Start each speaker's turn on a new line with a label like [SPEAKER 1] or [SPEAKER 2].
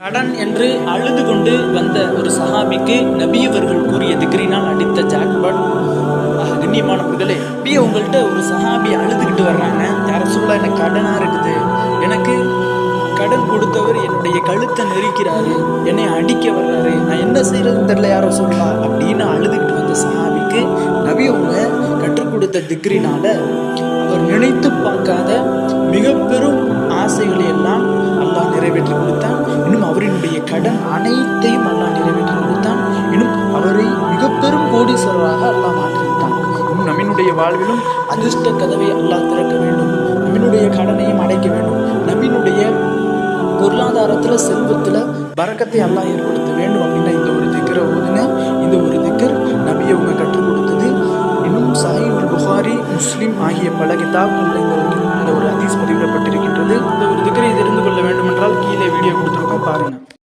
[SPEAKER 1] கடன் என்று அழுது கொண்டு வந்த ஒரு சஹாபிக்கு நபியவர்கள் கூறிய திக்ரினால் அடித்த ஜாக்பாட். ஆஹ், கண்ணியமானவர்களே நபி உங்கள்கிட்ட ஒரு சஹாபி அழுதுகிட்டு வர்றாங்க. யார சொல்ல எனக்கு கடனா இருக்குது. எனக்கு கடன் கொடுத்தவர் என்னுடைய கழுத்தை நெரிக்கிறாரு. என்னை அடிக்க வர்றாரு. நான் என்ன செய்யறதுன்னு தெரியல யாரோ சொல்லா அப்படின்னு அழுதுகிட்டு வந்த சஹாபிக்கு நபி அவங்க கற்றுக் கொடுத்த திக்ரினால அவர் நினைத்து பார்க்காத மிக பெரும் ஆசைகளை எல்லாம் கடன் அனைத்தையும் அல்லாஹ் நிறைவேற்றி கொடுத்தான் இன்னும் அவரை மிக பெரும் கோடீஸ்வரராக அல்லாஹ் மாற்றிவிட்டான் இன்னும் நம்மினுடைய வாழ்விலும் அதிர்ஷ்ட கதவை அல்லாஹ் திறக்க வேண்டும். நம்மினுடைய கடனையும் அடைக்க வேண்டும். நம்மினுடைய பொருளாதாரத்தில் செல்வத்தில் பறக்கத்தை அல்லாஹ் ஏற்படுத்த வேண்டும் அப்படின்னா இந்த ஒரு திக்கரை ஓதுங்க இந்த ஒரு திக்கர் நபி அவங்க கற்றுக் கொடுத்தது. இன்னும் சாஹிபுல் புகாரி முஸ்லீம் ஆகிய பல கிதாபுகளில் இந்த ஒரு